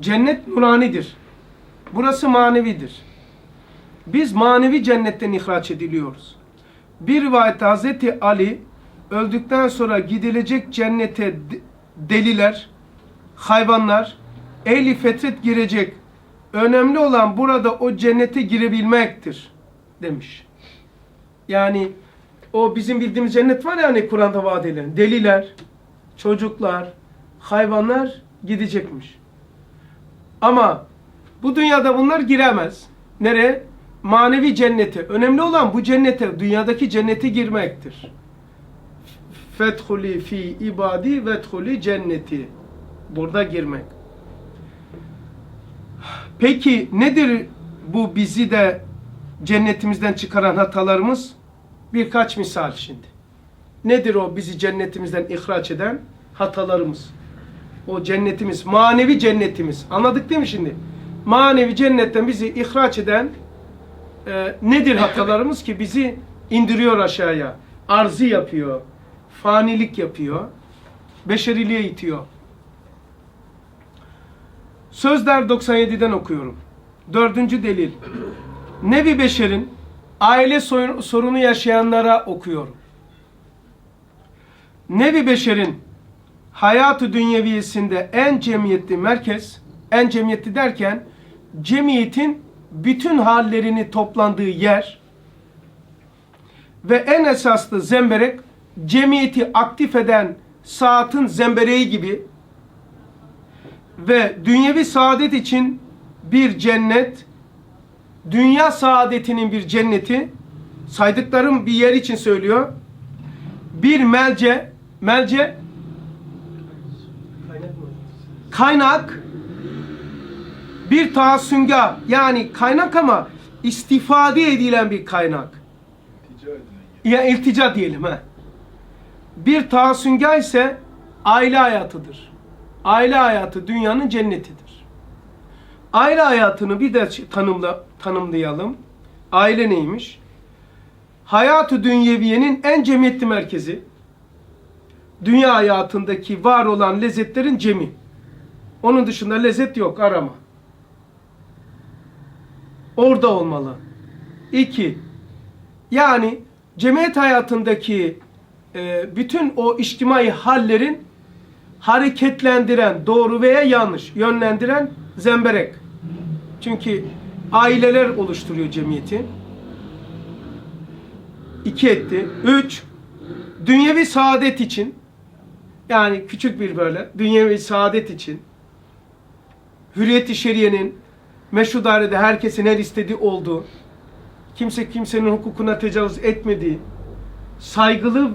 cennet nuranidir. Burası manevidir. Biz manevi cennetten ihraç ediliyoruz. Bir rivayette Hazreti Ali öldükten sonra gidilecek cennete de- deliler, hayvanlar, ehli fetret girecek. Önemli olan burada o cennete girebilmektir demiş. Yani o bizim bildiğimiz cennet var ya hani Kur'an'da vaat edilen. Deliler, çocuklar, hayvanlar gidecekmiş. Ama bu dünyada bunlar giremez. Nereye? Manevi cennete. Önemli olan bu cennete, dünyadaki cennete girmektir. Fethuli fi ibadi vethuli cenneti. Burada girmek. Peki nedir bu bizi de cennetimizden çıkaran hatalarımız? Birkaç misal şimdi. Nedir o bizi cennetimizden ihraç eden hatalarımız? O cennetimiz, manevi cennetimiz. Anladık değil mi şimdi? Manevi cennetten bizi ihraç eden e, nedir hatalarımız ki bizi indiriyor aşağıya? Arzı yapıyor, fanilik yapıyor, beşeriliğe itiyor. Sözler 97'den okuyorum. Dördüncü delil. Nevi Beşer'in aile sorunu yaşayanlara okuyorum. Nevi Beşer'in hayatı dünyeviyesinde en cemiyetli merkez, en cemiyetli derken cemiyetin bütün hallerini toplandığı yer ve en esaslı zemberek cemiyeti aktif eden saatin zembereği gibi ve dünyevi saadet için bir cennet, dünya saadetinin bir cenneti, saydıklarım bir yer için söylüyor. Bir melce, melce kaynak, bir tahassünga yani kaynak ama istifade edilen bir kaynak. Ya iltica diyelim ha. Bir tahassünga ise aile hayatıdır. Aile hayatı dünyanın cennetidir. Aile hayatını bir de tanımla, tanımlayalım. Aile neymiş? Hayatı dünyeviyenin en cemiyetli merkezi. Dünya hayatındaki var olan lezzetlerin cemi. Onun dışında lezzet yok arama. Orada olmalı. İki, yani cemiyet hayatındaki e, bütün o içtimai hallerin hareketlendiren, doğru veya yanlış yönlendiren zemberek. Çünkü aileler oluşturuyor cemiyeti. İki etti. Üç, dünyevi saadet için yani küçük bir böyle dünyevi saadet için hürriyet-i şeriyenin meşru dairede herkesin her istediği olduğu, kimse kimsenin hukukuna tecavüz etmediği, saygılı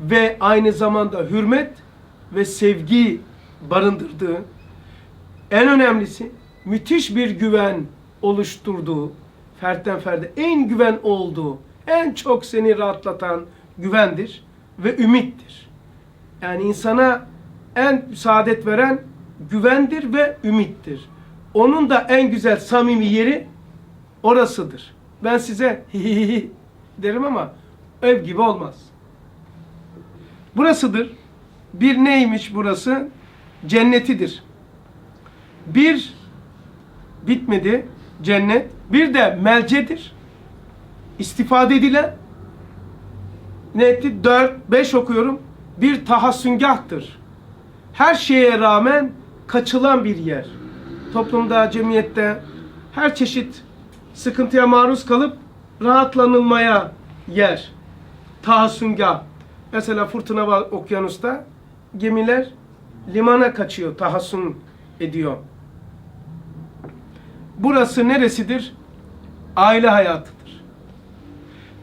ve aynı zamanda hürmet ve sevgi barındırdığı, en önemlisi müthiş bir güven oluşturduğu, fertten ferde en güven olduğu, en çok seni rahatlatan güvendir ve ümittir. Yani insana en saadet veren güvendir ve ümittir. Onun da en güzel samimi yeri orasıdır. Ben size derim ama ev gibi olmaz. Burasıdır. Bir neymiş burası? Cennetidir. Bir bitmedi cennet. Bir de melcedir. İstifade edilen ne etti? Dört, beş okuyorum. Bir tahassüngahtır. Her şeye rağmen kaçılan bir yer. Toplumda, cemiyette her çeşit sıkıntıya maruz kalıp rahatlanılmaya yer. Tahassüngah. Mesela fırtına okyanusta. Gemiler limana kaçıyor, tahassün ediyor. Burası neresidir? Aile hayatıdır.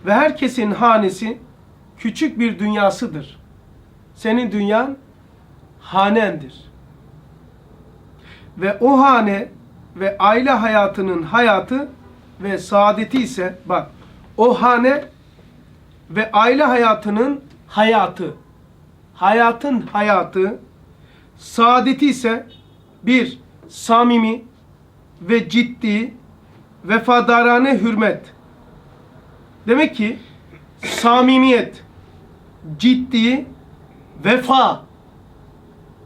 Ve herkesin hanesi küçük bir dünyasıdır. Senin dünyan hanendir. Ve o hane ve aile hayatının hayatı ve saadeti ise bak o hane ve aile hayatının hayatı. Hayatın hayatı saadeti ise bir samimi ve ciddi vefadarane hürmet. Demek ki samimiyet ciddi vefa.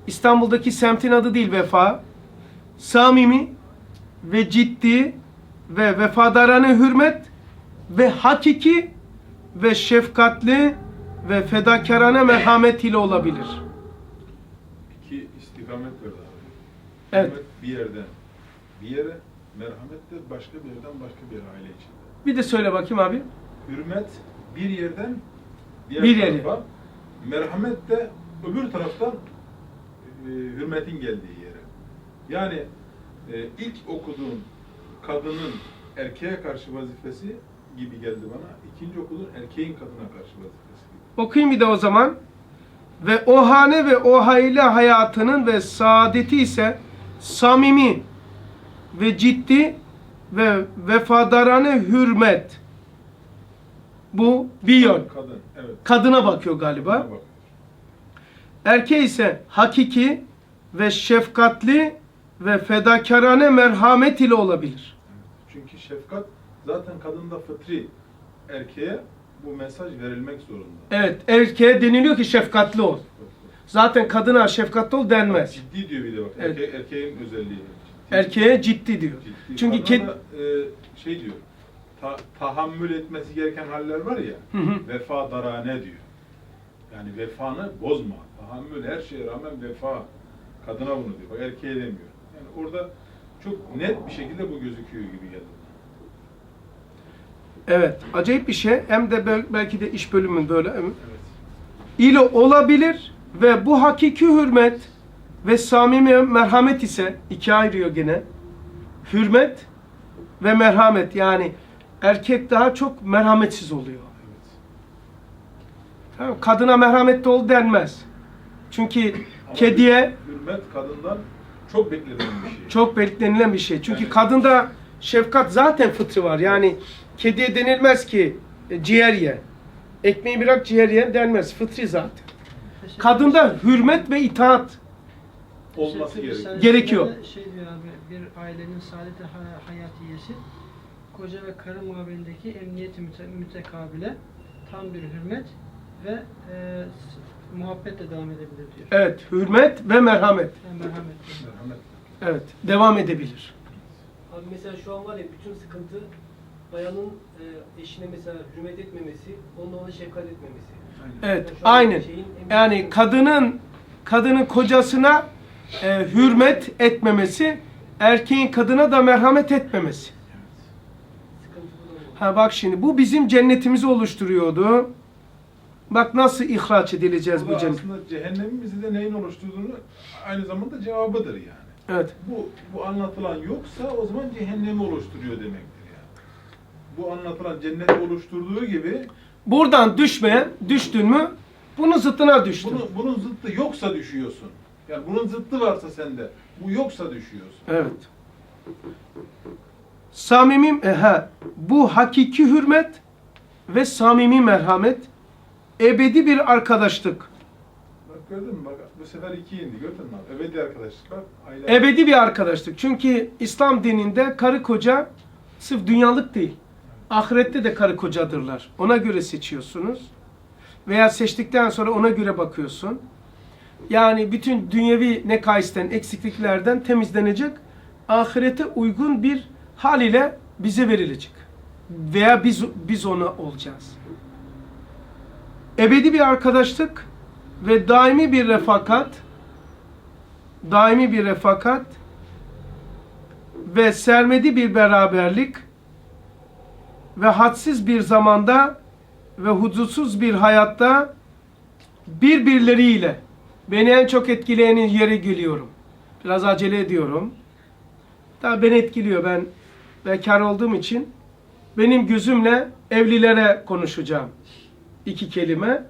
İstanbul'daki semtin adı değil vefa samimi ve ciddi ve vefadarane hürmet ve hakiki ve şefkatli ve fedakarane merhamet ile olabilir. İki istikamet verdi abi. Evet. Hürmet bir yerden bir yere, merhamet de başka bir yerden başka bir aile içinde. Bir de söyle bakayım abi. Hürmet bir yerden diğer Bir yere. tarafa, merhamet de öbür taraftan e, hürmetin geldiği. Yani e, ilk okuduğun kadının erkeğe karşı vazifesi gibi geldi bana. İkinci okuduğun erkeğin kadına karşı vazifesi gibi. Okuyayım bir de o zaman. Ve o hane ve o aile hayatının ve saadeti ise samimi ve ciddi ve vefadarane hürmet. Bu bir yön. Kadın, evet. Kadına bakıyor galiba. Bak. Erkeğe ise hakiki ve şefkatli ve fedakarane merhamet ile olabilir. Çünkü şefkat zaten kadında fıtri. Erkeğe bu mesaj verilmek zorunda. Evet, erkeğe deniliyor ki şefkatli ol. Zaten kadına şefkatli ol denmez. Ciddi diyor bir de bak. Evet. Erke- erkeğin özelliği. Erkeğe ciddi diyor. Ciddi. Çünkü ked... e, şey diyor. ta- tahammül etmesi gereken haller var ya. Hı hı. Vefa darane diyor. Yani vefanı bozma. Tahammül her şeye rağmen vefa. Kadına bunu diyor. Bak erkeğe demiyor. Yani orada çok net bir şekilde bu gözüküyor gibi geldi. Evet, acayip bir şey. Hem de bel- belki de iş bölümün böyle Evet. ile olabilir ve bu hakiki hürmet ve samimi merhamet ise iki ayırıyor gene. Hürmet ve merhamet yani erkek daha çok merhametsiz oluyor. Evet. Tamam, Kadına merhametli ol denmez. Çünkü Ama kediye hürmet kadından çok beklenen bir şey. çok beklenilen bir şey. Çünkü Evet. kadında şefkat zaten fıtrı var. Yani kediye denilmez ki e, ciğer ye. Ekmeği bırak ciğer ye denmez. Fıtri zaten. Kadında hürmet ve itaat olması gerekiyor. Gerekiyor. Şey diyor abi, bir ailenin saadeti hay- hayatiyesi, koca ve karı mabeyindeki emniyeti müte, mütekabile, tam bir hürmet ve e, s- muhabbetle devam edebilir diyor. Evet, hürmet ve merhamet. Yani merhamet. Merhamet. Evet, devam edebilir. Abi mesela şu an var ya bütün sıkıntı bayanın e, eşine mesela hürmet etmemesi, onunla ona şefkat etmemesi. Evet, Yani aynen. Yani kadının kadının kocasına e, hürmet etmemesi, erkeğin kadına da merhamet etmemesi. Ha bak şimdi bu bizim cennetimizi oluşturuyordu. Bak nasıl ihraç edileceğiz Bu cennet. aslında cehennemin bizi de neyin oluşturduğunu aynı zamanda cevabıdır yani. Evet. Bu, bu anlatılan yoksa o zaman cehennemi oluşturuyor demektir yani. Bu anlatılan cenneti oluşturduğu gibi Buradan düşmeye, düştün mü bunun zıttına düştün. bunu, bunun zıttı yoksa düşüyorsun. Yani bunun zıttı varsa sende, bu yoksa düşüyorsun. Evet. Samimi, e, ha, bu hakiki hürmet ve samimi merhamet ebedi bir arkadaşlık. Bak gördün mü? Bak bu sefer iki indi gördün mü? abi? Ebedi arkadaşlık bak. Aile Ebedi bir arkadaşlık. Çünkü İslam dininde karı koca sırf dünyalık değil. Ahirette de karı kocadırlar. Ona göre seçiyorsunuz. Veya seçtikten sonra ona göre bakıyorsun. Yani bütün dünyevi nekaisten, eksikliklerden temizlenecek. Ahirete uygun bir hal ile bize verilecek. Veya biz biz ona olacağız. Ebedi bir arkadaşlık ve daimi bir refakat daimi bir refakat ve sermedi bir beraberlik ve hadsiz bir zamanda ve hudutsuz bir hayatta birbirleriyle beni en çok etkileyenin yere geliyorum. Biraz acele ediyorum. Daha beni etkiliyor. Ben bekar olduğum için benim gözümle evlilere konuşacağım. İki kelime.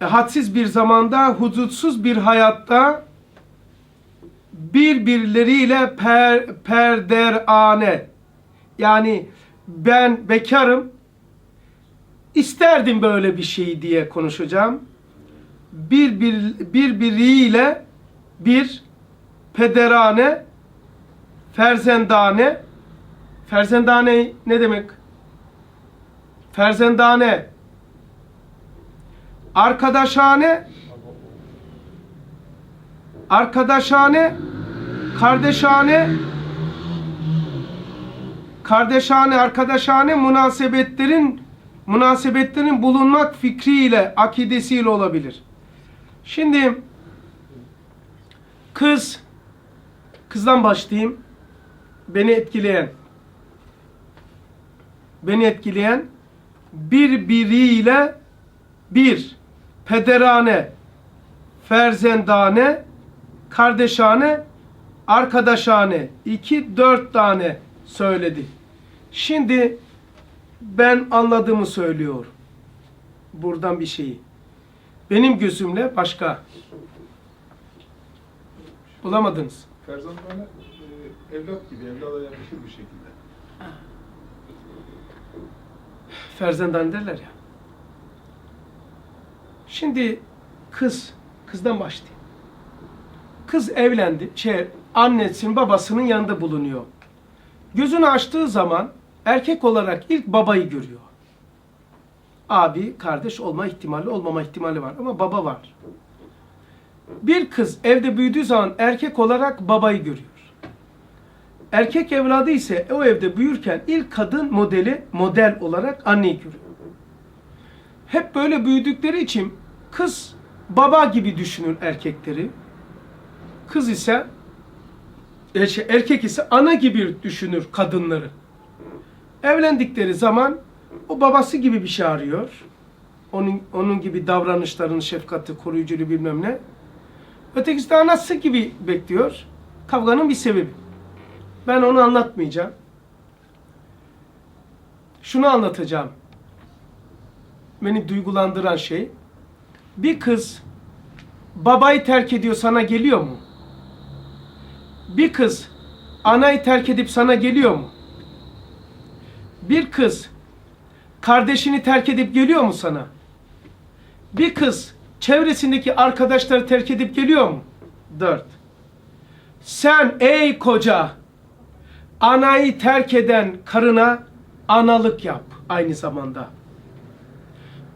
E, hadsiz bir zamanda, hudutsuz bir hayatta birbirleriyle per, perderane yani ben bekarım isterdim böyle bir şey diye konuşacağım. Bir, bir birbiriyle bir pederane ferzendane ferzendane ne demek? Ferzendane. Arkadaşane. Arkadaşane. Kardeşane. Kardeşane, arkadaşane münasebetlerin münasebetlerin bulunmak fikriyle, akidesiyle olabilir. Şimdi kız kızdan başlayayım. Beni etkileyen. Beni etkileyen birbiriyle bir pederane, ferzendane, kardeşane, arkadaşane iki dört tane söyledi. Şimdi ben anladığımı söylüyor. Buradan bir şeyi. Benim gözümle başka. Bulamadınız. Ferzan bana e, evlat gibi, evlada yakışır bir şekilde. Ferzendan derler ya. Şimdi kız, kızdan başlayayım. Kız evlendi, şey, annesinin babasının yanında bulunuyor. Gözünü açtığı zaman erkek olarak ilk babayı görüyor. Abi, kardeş olma ihtimali, olmama ihtimali var ama baba var. Bir kız evde büyüdüğü zaman erkek olarak babayı görüyor. Erkek evladı ise o evde büyürken ilk kadın modeli model olarak anneyi görüyor. Hep böyle büyüdükleri için kız baba gibi düşünür erkekleri. Kız ise e, şey, erkek ise ana gibi düşünür kadınları. Evlendikleri zaman o babası gibi bir şey arıyor. Onun onun gibi davranışlarını, şefkati, koruyuculuğu bilmem ne. Ötekisi de anası gibi bekliyor. Kavganın bir sebebi. Ben onu anlatmayacağım. Şunu anlatacağım. Beni duygulandıran şey. Bir kız babayı terk ediyor sana geliyor mu? Bir kız anayı terk edip sana geliyor mu? Bir kız kardeşini terk edip geliyor mu sana? Bir kız çevresindeki arkadaşları terk edip geliyor mu? Dört. Sen ey koca anayı terk eden karına analık yap aynı zamanda.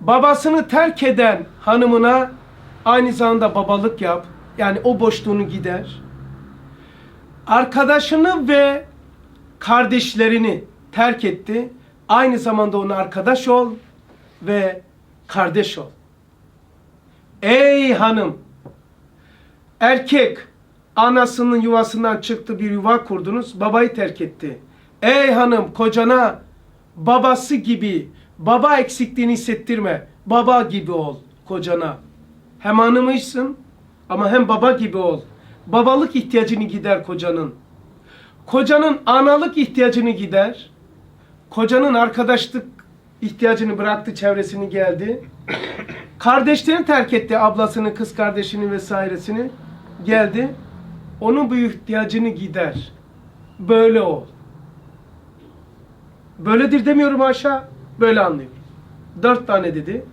Babasını terk eden hanımına aynı zamanda babalık yap. Yani o boşluğunu gider. Arkadaşını ve kardeşlerini terk etti. Aynı zamanda ona arkadaş ol ve kardeş ol. Ey hanım! Erkek anasının yuvasından çıktı bir yuva kurdunuz, babayı terk etti. Ey hanım kocana babası gibi baba eksikliğini hissettirme. Baba gibi ol kocana. Hem hanımıysın ama hem baba gibi ol. Babalık ihtiyacını gider kocanın. Kocanın analık ihtiyacını gider. Kocanın arkadaşlık ihtiyacını bıraktı, çevresini geldi. Kardeşlerini terk etti, ablasını, kız kardeşini vesairesini. Geldi. Onun bu ihtiyacını gider. Böyle ol. Böyledir demiyorum aşağı. Böyle anlıyorum. Dört tane dedi.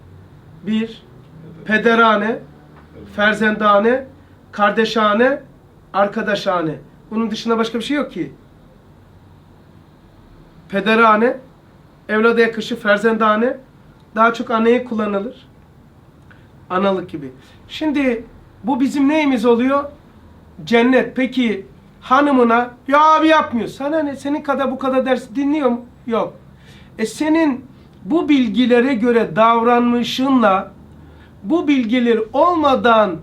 Bir, pederane, ferzendane, kardeşane, arkadaşane. Bunun dışında başka bir şey yok ki. Pederane, evlada yakışı, ferzendane, daha çok anneye kullanılır. Analık gibi. Şimdi bu bizim neyimiz oluyor? Cennet. Peki hanımına ya abi yapmıyor. Sana ne? Senin kadar bu kadar ders dinliyor? Yok. E senin bu bilgilere göre davranmışınla bu bilgiler olmadan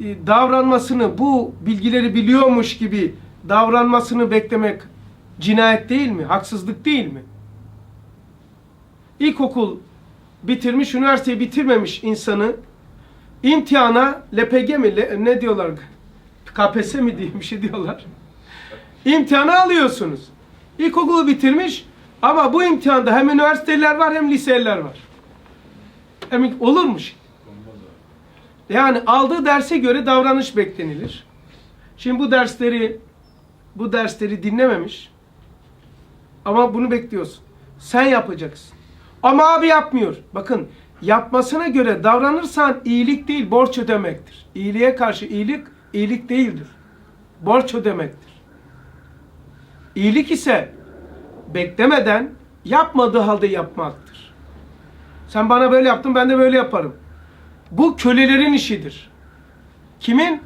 e, davranmasını, bu bilgileri biliyormuş gibi davranmasını beklemek cinayet değil mi? Haksızlık değil mi? İlkokul bitirmiş, üniversiteyi bitirmemiş insanı imtihana LPG mi, le- ne diyorlar? KPSS mi diye bir şey diyorlar. İmtihanı alıyorsunuz. İlkokulu bitirmiş ama bu imtihanda hem üniversiteler var hem liseler var. Hem olurmuş. Yani aldığı derse göre davranış beklenilir. Şimdi bu dersleri bu dersleri dinlememiş. Ama bunu bekliyorsun. Sen yapacaksın. Ama abi yapmıyor. Bakın yapmasına göre davranırsan iyilik değil borç ödemektir. İyiliğe karşı iyilik iyilik değildir. Borç ödemektir. İyilik ise beklemeden yapmadığı halde yapmaktır. Sen bana böyle yaptın ben de böyle yaparım. Bu kölelerin işidir. Kimin?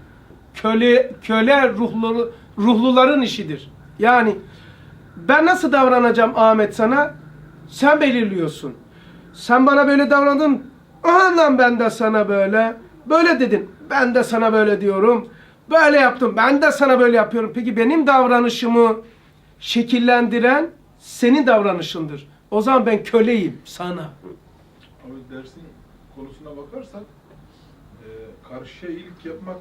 köle köle ruhlu, ruhluların işidir. Yani ben nasıl davranacağım Ahmet sana? Sen belirliyorsun. Sen bana böyle davrandın. Aha lan ben de sana böyle. Böyle dedin. Ben de sana böyle diyorum. Böyle yaptım. Ben de sana böyle yapıyorum. Peki benim davranışımı şekillendiren senin davranışındır. O zaman ben köleyim sana. Ama dersin konusuna bakarsak e, karşıya iyilik yapmak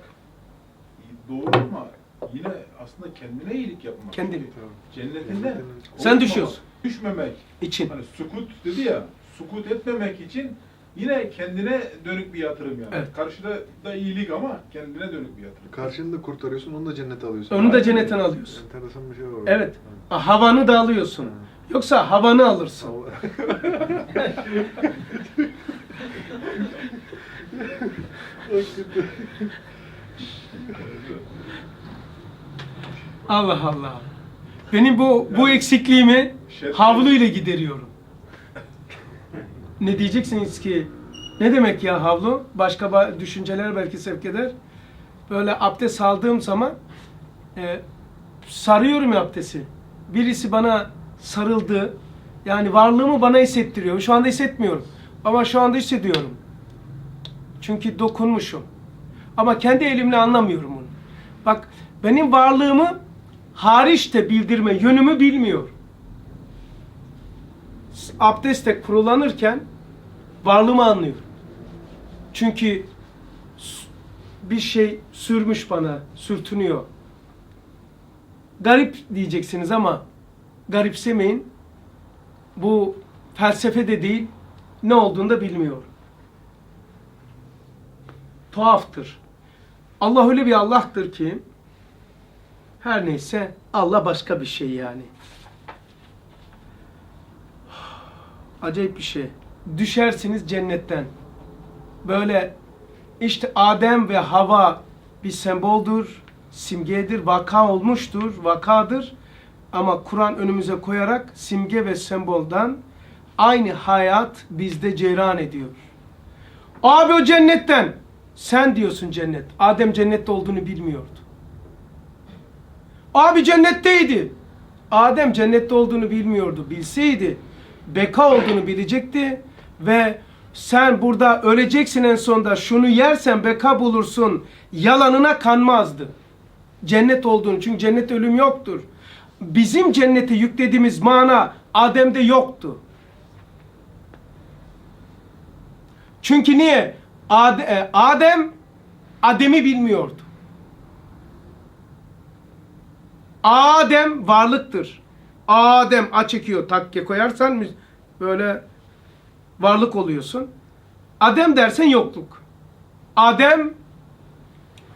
doğru ama yine aslında kendine iyilik yapmak. Kendin. Cennetinde Sen düşüyorsun. Düşmemek. için. Hani sukut dedi ya, sukut etmemek için yine kendine dönük bir yatırım yani. Evet. Karşıda da iyilik ama kendine dönük bir yatırım. Karşını da kurtarıyorsun, onu da cennete alıyorsun. Onu da cennetten alıyorsun. Enteresan bir şey var. Evet. Havanı da alıyorsun. Yoksa havanı alırsın. Allah Allah. Benim bu bu eksikliğimi havlu ile gideriyorum. Ne diyeceksiniz ki? Ne demek ya havlu? Başka ba- düşünceler belki sevk eder. Böyle abdest aldığım zaman e, sarıyorum ya abdesti. Birisi bana sarıldı. Yani varlığımı bana hissettiriyor. Şu anda hissetmiyorum. Ama şu anda hissediyorum. Çünkü dokunmuşum. Ama kendi elimle anlamıyorum onu. Bak benim varlığımı hariç de bildirme yönümü bilmiyor. Abdestte kurulanırken varlığımı anlıyor. Çünkü bir şey sürmüş bana, sürtünüyor. Garip diyeceksiniz ama garipsemeyin. Bu felsefe de değil, ne olduğunu da bilmiyor. Tuhaftır. Allah öyle bir Allah'tır ki her neyse Allah başka bir şey yani. Acayip bir şey. Düşersiniz cennetten. Böyle işte Adem ve Hava bir semboldür, simgedir, vaka olmuştur, vakadır. Ama Kur'an önümüze koyarak simge ve semboldan aynı hayat bizde cereyan ediyor. Abi o cennetten. Sen diyorsun cennet. Adem cennette olduğunu bilmiyordu. Abi cennetteydi. Adem cennette olduğunu bilmiyordu. Bilseydi beka olduğunu bilecekti ve sen burada öleceksin en sonunda şunu yersen beka bulursun yalanına kanmazdı. Cennet olduğunu çünkü cennette ölüm yoktur. Bizim cennete yüklediğimiz mana Adem'de yoktu. Çünkü niye? Ad- e, Adem Adem'i bilmiyordu. Adem varlıktır. Adem a çekiyor takke koyarsan böyle varlık oluyorsun. Adem dersen yokluk. Adem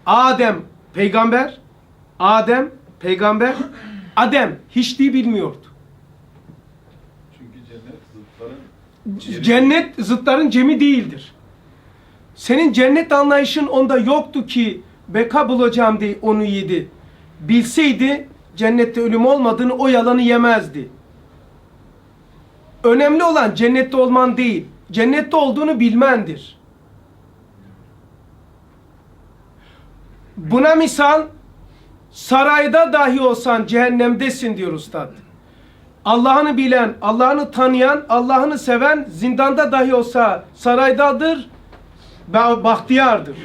Adem peygamber. Adem peygamber. Adem hiçliği bilmiyordu. Çünkü cennet zıtların Cennet zıtların cemi değildir. Senin cennet anlayışın onda yoktu ki beka bulacağım diye onu yedi. Bilseydi cennette ölüm olmadığını o yalanı yemezdi. Önemli olan cennette olman değil, cennette olduğunu bilmendir. Buna misal sarayda dahi olsan cehennemdesin diyor ustad. Allah'ını bilen, Allah'ını tanıyan, Allah'ını seven zindanda dahi olsa saraydadır, ba- bahtiyardır.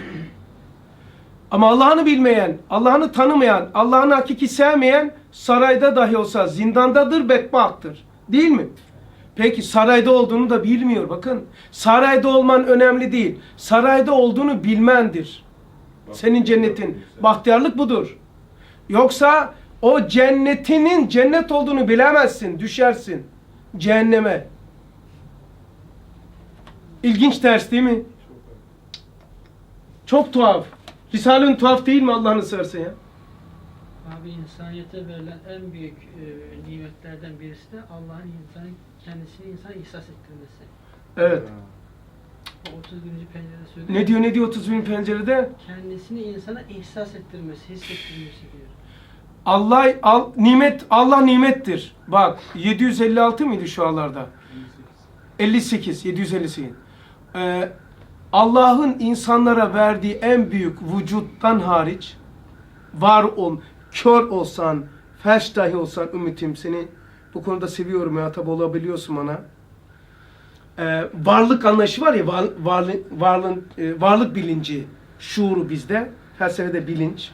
Ama Allah'ını bilmeyen, Allah'ını tanımayan, Allah'ını hakiki sevmeyen sarayda dahi olsa zindandadır, bedbahttır. Değil mi? Peki sarayda olduğunu da bilmiyor bakın. Sarayda olman önemli değil. Sarayda olduğunu bilmendir. Senin cennetin. Bahtiyarlık budur. Yoksa o cennetinin cennet olduğunu bilemezsin. Düşersin. Cehenneme. İlginç ders değil mi? Çok tuhaf. Risale'nin tuhaf değil mi Allah'ını seversen ya? Abi insaniyete verilen en büyük e, nimetlerden birisi de Allah'ın insanı kendisini insan ihsas ettirmesi. Evet. O 31. pencerede söylüyor. Ne diyor ne diyor 30 bin pencerede? Kendisini insana ihsas ettirmesi, hissettirmesi diyor. Allah al, nimet Allah nimettir. Bak 756 mıydı şu anlarda? 58 758. Ee, Allah'ın insanlara verdiği en büyük vücuttan hariç var ol, kör olsan, felç dahi olsan ümitim seni bu konuda seviyorum muhatap olabiliyorsun bana. Ee, varlık anlayışı var ya, var, varlık, varlığın, e, varlık bilinci, şuuru bizde, felsefede bilinç.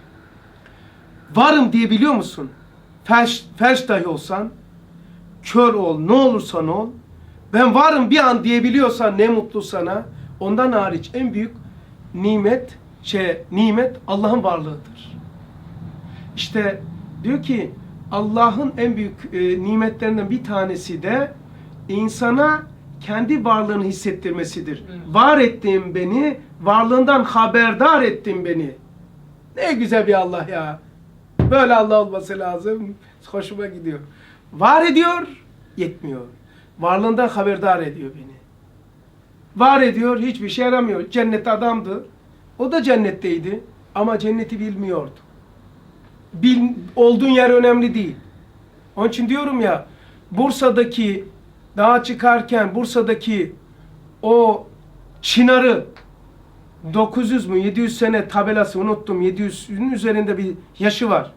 Varım diyebiliyor musun? Felç, felç dahi olsan, kör ol, ne olursan ol. Ben varım bir an diyebiliyorsan ne mutlu sana. Ondan hariç en büyük nimet, şey, nimet Allah'ın varlığıdır. İşte diyor ki Allah'ın en büyük e, nimetlerinden bir tanesi de insana kendi varlığını hissettirmesidir. Evet. Var ettin beni, varlığından haberdar ettin beni. Ne güzel bir Allah ya. Böyle Allah olması lazım. Hoşuma gidiyor. Var ediyor, yetmiyor. Varlığından haberdar ediyor beni. Var ediyor, hiçbir şey yaramıyor. Cennet adamdı. O da cennetteydi. Ama cenneti bilmiyordu. Bil, olduğun yer önemli değil. Onun için diyorum ya, Bursa'daki dağa çıkarken Bursa'daki o çınarı 900 mü 700 sene tabelası unuttum. 700'ün üzerinde bir yaşı var.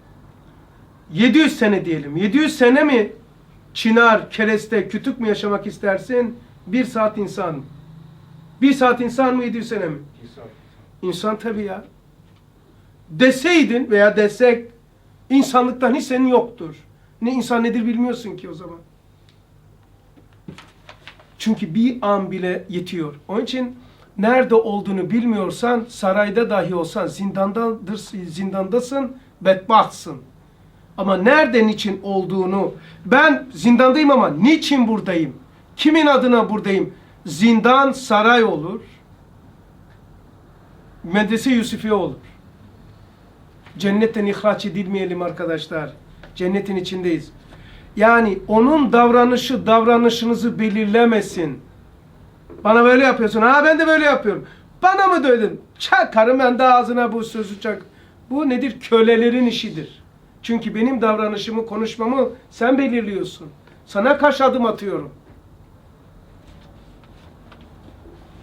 700 sene diyelim. 700 sene mi çınar, kereste, kütük mü yaşamak istersin? Bir saat insan. Bir saat insan mı 700 sene mi? İnsan tabii ya. Deseydin veya desek insanlıktan hiç senin yoktur. Ne insan nedir bilmiyorsun ki o zaman. Çünkü bir an bile yetiyor. Onun için nerede olduğunu bilmiyorsan sarayda dahi olsan zindandadır, zindandasın, bedbahtsın. Ama nereden için olduğunu ben zindandayım ama niçin buradayım? Kimin adına buradayım? Zindan saray olur. Medrese Yusufiye olur. Cennetten ihraç edilmeyelim arkadaşlar. Cennetin içindeyiz. Yani onun davranışı davranışınızı belirlemesin. Bana böyle yapıyorsun. Ha ben de böyle yapıyorum. Bana mı dedin? Çakarım ben de ağzına bu sözü çak. Bu nedir? Kölelerin işidir. Çünkü benim davranışımı, konuşmamı sen belirliyorsun. Sana kaç adım atıyorum.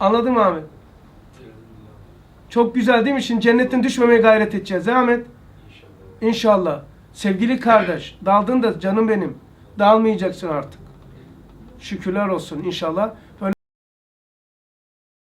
Anladın mı Ahmet? Çok güzel değil mi? Şimdi cennetten düşmemeye gayret edeceğiz. he Ahmet. İnşallah. Sevgili kardeş, daldın da canım benim. Dağılmayacaksın artık. Şükürler olsun inşallah.